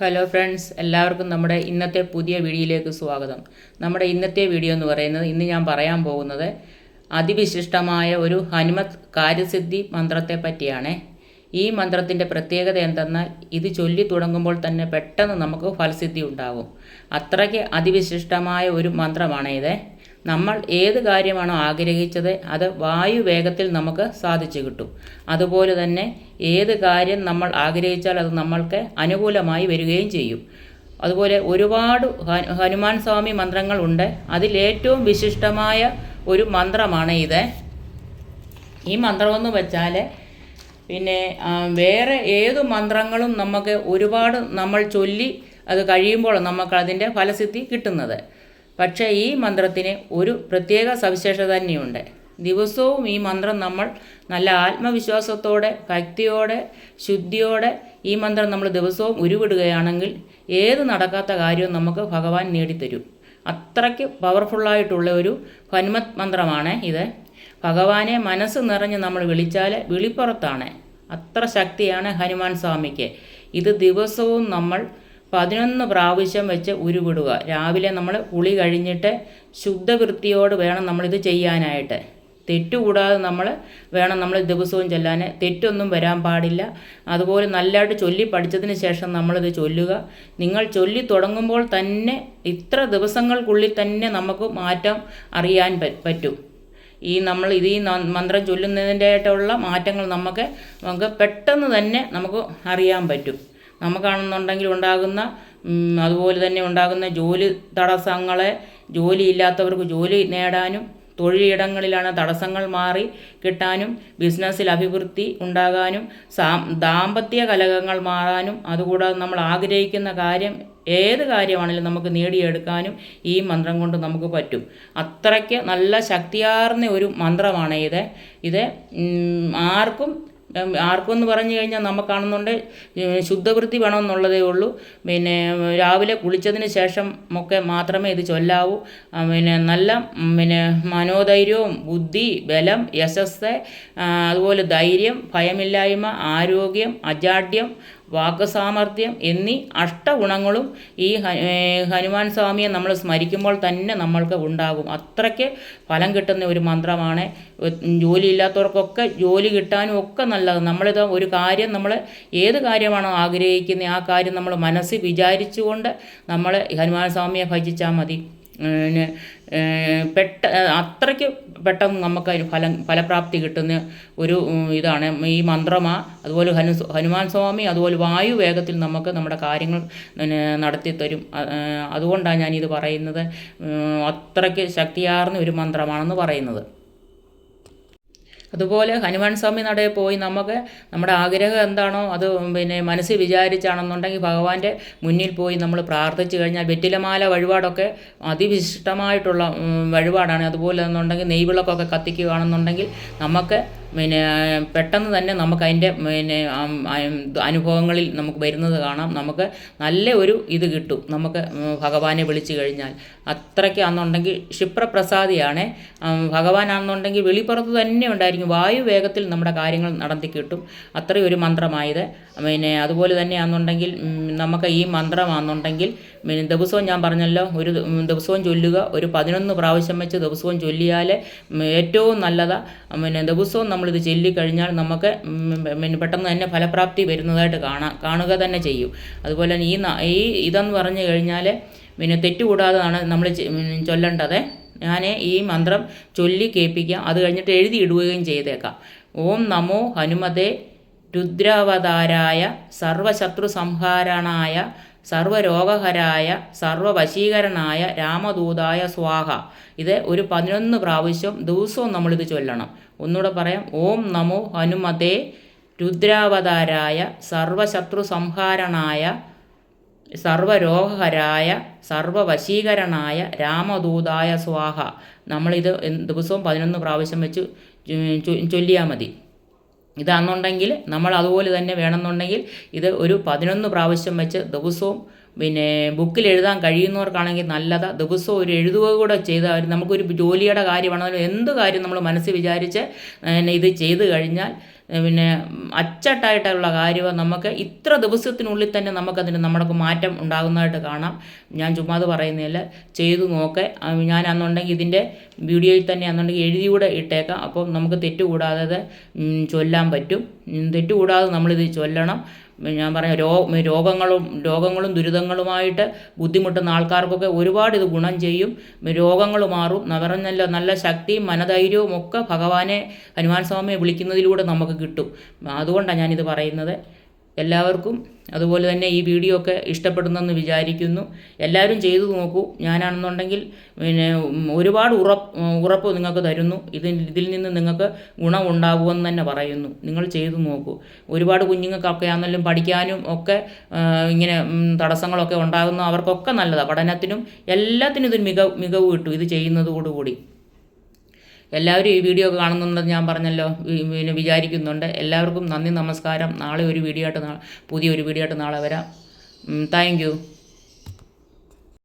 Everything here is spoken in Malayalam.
ഹലോ ഫ്രണ്ട്സ് എല്ലാവർക്കും നമ്മുടെ ഇന്നത്തെ പുതിയ വീഡിയോയിലേക്ക് സ്വാഗതം. നമ്മുടെ ഇന്നത്തെ വീഡിയോ എന്ന് പറയുന്നത് ഇന്ന് ഞാൻ പറയാൻ പോകുന്നത് അതിവിശിഷ്ടമായ ഒരു ഹനുമത് കാര്യസിദ്ധി മന്ത്രത്തെ പറ്റിയാണ്. ഈ മന്ത്രത്തിന്റെ പ്രത്യേകത എന്തെന്നാൽ ഇത് ചൊല്ലി തുടങ്ങുമ്പോൾ തന്നെ പെട്ടെന്ന് നമുക്ക് ഫലസിദ്ധി ഉണ്ടാകും. അത്രയ്ക്ക് അതിവിശിഷ്ടമായ ഒരു മന്ത്രമാണ് ഇത് നമ്മൾ ഏത് കാര്യമാണോ ആഗ്രഹിച്ചത് അത് വായു വേഗത്തിൽ നമുക്ക് സാധിച്ചു കിട്ടും. അതുപോലെ തന്നെ ഏത് കാര്യം നമ്മൾ ആഗ്രഹിച്ചാൽ അത് നമ്മൾക്ക് അനുകൂലമായി വരികയും ചെയ്യും. അതുപോലെ ഒരുപാട് ഹനുമാൻ സ്വാമി മന്ത്രങ്ങളുണ്ട് അതിലേറ്റവും വിശിഷ്ടമായ ഒരു മന്ത്രമാണ് ഇത്. ഈ മന്ത്രമെന്ന് വെച്ചാൽ പിന്നെ വേറെ ഏത് മന്ത്രങ്ങളും നമുക്ക് ഒരുപാട് നമ്മൾ ചൊല്ലി അത് കഴിയുമ്പോൾ നമുക്ക് അതിന്റെ ഫലസിദ്ധി കിട്ടുന്നത്. പക്ഷേ ഈ മന്ത്രത്തിന് ഒരു പ്രത്യേക സവിശേഷത തന്നെയുണ്ട്. ദിവസവും ഈ മന്ത്രം നമ്മൾ നല്ല ആത്മവിശ്വാസത്തോടെ ഭക്തിയോടെ ശുദ്ധിയോടെ ഈ മന്ത്രം നമ്മൾ ദിവസവും ഉരുവിടുകയാണെങ്കിൽ ഏത് നടക്കാത്ത കാര്യവും നമുക്ക് ഭഗവാൻ നേടിത്തരും. അത്രയ്ക്ക് പവർഫുള്ളായിട്ടുള്ള ഒരു ഹനുമത് മന്ത്രമാണ് ഇത്. ഭഗവാനെ മനസ്സ് നിറഞ്ഞ് നമ്മൾ വിളിച്ചാൽ വിളിപ്പുറത്താണ്. അത്ര ശക്തിയാണ് ഹനുമാൻ സ്വാമിക്ക്. ഇത് ദിവസവും നമ്മൾ പതിനൊന്ന് പ്രാവശ്യം വെച്ച് ഉരുവിടുക. രാവിലെ നമ്മൾ കുളി കഴിഞ്ഞിട്ട് ശുദ്ധവൃത്തിയോട് വേണം നമ്മളിത് ചെയ്യാനായിട്ട്. തെറ്റുകൂടാതെ നമ്മൾ വേണം നമ്മൾ ദിവസവും ചെല്ലാൻ തെറ്റൊന്നും വരാൻ പാടില്ല. അതുപോലെ നല്ലതായിട്ട് ചൊല്ലി പഠിച്ചതിന് ശേഷം നമ്മളിത് ചൊല്ലുക. നിങ്ങൾ ചൊല്ലി തുടങ്ങുമ്പോൾ തന്നെ ഇത്ര ദിവസങ്ങൾക്കുള്ളിൽ തന്നെ നമുക്ക് മാറ്റം അറിയാൻ പറ്റും. ഈ നമ്മൾ ഇത് ഈ മന്ത്രം ചൊല്ലുന്നതിന്റെ ആയിട്ടുള്ള മാറ്റങ്ങൾ നമുക്ക് നമുക്ക് പെട്ടെന്ന് തന്നെ നമുക്ക് അറിയാൻ പറ്റും. നമുക്കാണെന്നുണ്ടെങ്കിൽ ഉണ്ടാകുന്ന അതുപോലെ തന്നെ ഉണ്ടാകുന്ന ജോലി തടസ്സങ്ങളെ ജോലി ഇല്ലാത്തവർക്ക് ജോലി നേടാനും തൊഴിലിടങ്ങളിലാണ് തടസ്സങ്ങൾ മാറി കിട്ടാനും ബിസിനസ്സിൽ അഭിവൃദ്ധി ഉണ്ടാകാനും സാ ദാമ്പത്യ കലഹങ്ങൾ മാറാനും അതുകൂടാതെ നമ്മൾ ആഗ്രഹിക്കുന്ന കാര്യം ഏത് കാര്യമാണെങ്കിലും നമുക്ക് നേടിയെടുക്കാനും ഈ മന്ത്രം കൊണ്ട് നമുക്ക് പറ്റും. അത്രയ്ക്ക് നല്ല ശക്തിയാർന്ന ഒരു മന്ത്രമാണ് ഇത്. ഇത് ആർക്കും ഉം, ആർക്കും എന്ന് പറഞ്ഞു കഴിഞ്ഞാൽ നമുക്കാണെന്നുണ്ട് ശുദ്ധവൃത്തി വേണമെന്നുള്ളതേ ഉള്ളൂ. പിന്നെ രാവിലെ കുളിച്ചതിന് ശേഷം ഒക്കെ മാത്രമേ ഇത് ചൊല്ലാവൂ. പിന്നെ നല്ല പിന്നെ മനോധൈര്യവും ബുദ്ധി ബലം യശസ് അതുപോലെ ധൈര്യം ഭയമില്ലായ്മ ആരോഗ്യം അജാഡ്യം വാക്കുസാമർഥ്യം എന്നീ അഷ്ടഗുണങ്ങളും ഈ ഹനുമാൻ സ്വാമിയെ നമ്മൾ സ്മരിക്കുമ്പോൾ തന്നെ നമ്മൾക്ക് ഉണ്ടാകും. അത്രയ്ക്ക് ഫലം കിട്ടുന്ന ഒരു മന്ത്രമാണ്. ജോലിയില്ലാത്തവർക്കൊക്കെ ജോലി കിട്ടാനും ഒക്കെ നല്ലത്. നമ്മളിത് ഒരു കാര്യം നമ്മൾ ഏത് കാര്യമാണോ ആഗ്രഹിക്കുന്നത് ആ കാര്യം നമ്മൾ മനസ്സിൽ വിചാരിച്ചുകൊണ്ട് നമ്മൾ ഹനുമാൻ സ്വാമിയെ ഭജിച്ചാൽ മതി. പിന്നെ പെട്ട അത്രയ്ക്ക് പെട്ടെന്ന് നമുക്ക് അതിന് ഫലം ഫലപ്രാപ്തി കിട്ടുന്ന ഒരു ഇതാണ്. ഈ മന്ത്രമാ അതുപോലെ ഹനു ഹനുമാൻ സ്വാമി അതുപോലെ വായു വേഗത്തിൽ നമുക്ക് നമ്മുടെ കാര്യങ്ങൾ നടത്തി തരും അ- ഏഹ്, അതുകൊണ്ടാണ് ഞാനിത് പറയുന്നത്. അത്രയ്ക്ക് ശക്തിയാർന്ന ഒരു മന്ത്രമാണെന്ന് പറയുന്നത്. അതുപോലെ ഹനുമാൻ സ്വാമി നടയിൽ പോയി നമുക്ക് നമ്മുടെ ആഗ്രഹം എന്താണോ അത് പിന്നെ മനസ്സിൽ വിചാരിച്ചാണെന്നുണ്ടെങ്കിൽ ഭഗവാന്റെ മുന്നിൽ പോയി നമ്മൾ പ്രാർത്ഥിച്ചു കഴിഞ്ഞാൽ വെറ്റിലമാല വഴിപാടൊക്കെ അതിവിശിഷ്ടമായിട്ടുള്ള വഴിപാടാണ്. അതുപോലെ എന്നുണ്ടെങ്കിൽ നെയ്വിളക്കൊക്കെ കത്തിക്കുകയാണെന്നുണ്ടെങ്കിൽ നമുക്ക് പിന്നെ പെട്ടെന്ന് തന്നെ നമുക്ക് അതിന്റെ പിന്നെ അനുഭവങ്ങളിൽ നമുക്ക് വരുന്നത് കാണാം. നമുക്ക് നല്ല ഒരു ഇത് കിട്ടും. നമുക്ക് ഭഗവാനെ വിളിച്ചു കഴിഞ്ഞാൽ. അത്രയ്ക്ക് ആണെന്നുണ്ടെങ്കിൽ ക്ഷിപ്രപ്രസാദിയാണ്. ഭഗവാനാണെന്നുണ്ടെങ്കിൽ വെളിപ്പുറത്ത് തന്നെ ഉണ്ടായിരിക്കും. വായു വേഗത്തിൽ നമ്മുടെ കാര്യങ്ങൾ നടത്തി കിട്ടും. അത്രയും ഒരു മന്ത്രമായത്. പിന്നെ അതുപോലെ തന്നെയാണെന്നുണ്ടെങ്കിൽ നമുക്ക് ഈ മന്ത്രമാണെന്നുണ്ടെങ്കിൽ പിന്നെ ദിവസവും ഞാൻ പറഞ്ഞല്ലോ ഒരു ദിവസവും ചൊല്ലുക ഒരു പതിനൊന്ന് പ്രാവശ്യം വെച്ച് ദിവസവും ചൊല്ലിയാൽ ഏറ്റവും നല്ലതാ. പിന്നെ ദിവസവും നമ്മളിത് ചൊല്ലിക്കഴിഞ്ഞാൽ നമുക്ക് പിന്നെ പെട്ടെന്ന് തന്നെ ഫലപ്രാപ്തി വരുന്നതായിട്ട് കാണാം കാണുക തന്നെ ചെയ്യും. അതുപോലെ ഈ ഈ ഇതെന്ന് പറഞ്ഞു കഴിഞ്ഞാൽ പിന്നെ തെറ്റുകൂടാതെയാണ് നമ്മൾ ചൊല്ലേണ്ടത്. ഞാൻ ഈ മന്ത്രം ചൊല്ലി കേൾപ്പിക്കാം. അത് കഴിഞ്ഞിട്ട് എഴുതി ഇടുകയും ചെയ്തേക്കാം. ഓം നമോ ഹനുമതേ രുദ്രാവതാരായ സർവശത്രു സംഹാരണായ സർവരോഗഹരായ സർവവശീകരനായ രാമദൂതായ സ്വാഹ. ഇത് ഒരു പതിനൊന്ന് പ്രാവശ്യം ദിവസവും നമ്മളിത് ചൊല്ലണം. ഒന്നുകൂടെ പറയാം. ഓം നമോ ഹനുമതേ. രുദ്രാവതാരായ സർവശത്രു സംഹാരണായ സർവരോഗഹരായ സർവവശീകരനായ രാമദൂതായ സ്വാഹ. നമ്മളിത് ദിവസവും പതിനൊന്ന് പ്രാവശ്യം വെച്ച് ചൊല്ലിയാൽ മതി. ഇതാണെന്നുണ്ടെങ്കിൽ നമ്മൾ അതുപോലെ തന്നെ വേണമെന്നുണ്ടെങ്കിൽ ഇത് ഒരു പതിനൊന്ന് പ്രാവശ്യം വെച്ച് ദിവസവും പിന്നെ ബുക്കിൽ എഴുതാൻ കഴിയുന്നവർക്കാണെങ്കിൽ നല്ലതാ. ദിവസവും ഒരു എഴുതുക കൂടെ ചെയ്താൽ നമുക്കൊരു ജോലിയുടെ കാര്യമാണെങ്കിലും എന്ത് കാര്യം നമ്മൾ മനസ്സിൽ വിചാരിച്ച് ഇത് ചെയ്തു കഴിഞ്ഞാൽ പിന്നെ അച്ചട്ടായിട്ടുള്ള കാര്യമോ നമുക്ക് ഇത്ര ദിവസത്തിനുള്ളിൽ തന്നെ നമുക്കതിന് നമ്മുടെ മാറ്റം ഉണ്ടാകുന്നതായിട്ട് കാണാം. ഞാൻ ചുമ്മാ അത് പറയുന്നില്ല ചെയ്തു നോക്കെ. ഞാൻ അന്നുണ്ടെങ്കിൽ ഇതിന്റെ വീഡിയോയിൽ തന്നെ അന്നുണ്ടെങ്കിൽ എഴുതിയൂടെ ഇട്ടേക്കാം. അപ്പോൾ നമുക്ക് തെറ്റുകൂടാതെ ചൊല്ലാൻ പറ്റും. തെറ്റുകൂടാതെ നമ്മളിത് ചൊല്ലണം. ഞാൻ പറയാം രോ രോഗങ്ങളും രോഗങ്ങളും ദുരിതങ്ങളുമായിട്ട് ബുദ്ധിമുട്ടുന്ന ആൾക്കാർക്കൊക്കെ ഒരുപാട് ഇത് ഗുണം ചെയ്യും. രോഗങ്ങൾ മാറും. നിറഞ്ഞല്ല നല്ല ശക്തിയും മനധൈര്യവും ഒക്കെ ഭഗവാനെ ഹനുമാൻ സ്വാമിയെ വിളിക്കുന്നതിലൂടെ നമുക്ക് കിട്ടും. അതുകൊണ്ടാണ് ഞാനിത് പറയുന്നത്. എല്ലാവർക്കും അതുപോലെ തന്നെ ഈ വീഡിയോ ഒക്കെ ഇഷ്ടപ്പെടുന്നെന്ന് വിചാരിക്കുന്നു. എല്ലാവരും ചെയ്തു നോക്കൂ. ഞാനാണെന്നുണ്ടെങ്കിൽ പിന്നെ ഒരുപാട് ഉറപ്പ് ഉറപ്പ് നിങ്ങൾക്ക് തരുന്നു. ഇതിൽ ഇതിൽ നിന്ന് നിങ്ങൾക്ക് ഗുണം ഉണ്ടാകുമെന്ന് തന്നെ പറയുന്നു. നിങ്ങൾ ചെയ്തു നോക്കൂ. ഒരുപാട് കുഞ്ഞുങ്ങൾക്കൊക്കെ ആണെങ്കിലും പഠിക്കാനും ഒക്കെ ഇങ്ങനെ തടസ്സങ്ങളൊക്കെ ഉണ്ടാകുന്നു അവർക്കൊക്കെ നല്ലതാണ് പഠനത്തിനും എല്ലാത്തിനും ഇത് മികവ് മികവ് കിട്ടും ഇത് ചെയ്യുന്നതോടുകൂടി. എല്ലാവരും ഈ വീഡിയോ കാണുന്നുണ്ടെന്ന് ഞാൻ പറഞ്ഞല്ലോ പിന്നെ വിചാരിക്കുന്നുണ്ട്. എല്ലാവർക്കും നന്ദി നമസ്കാരം. നാളെ ഒരു വീഡിയോ ആയിട്ട് പുതിയൊരു വീഡിയോ ആയിട്ട് നാളെ വരാം. താങ്ക്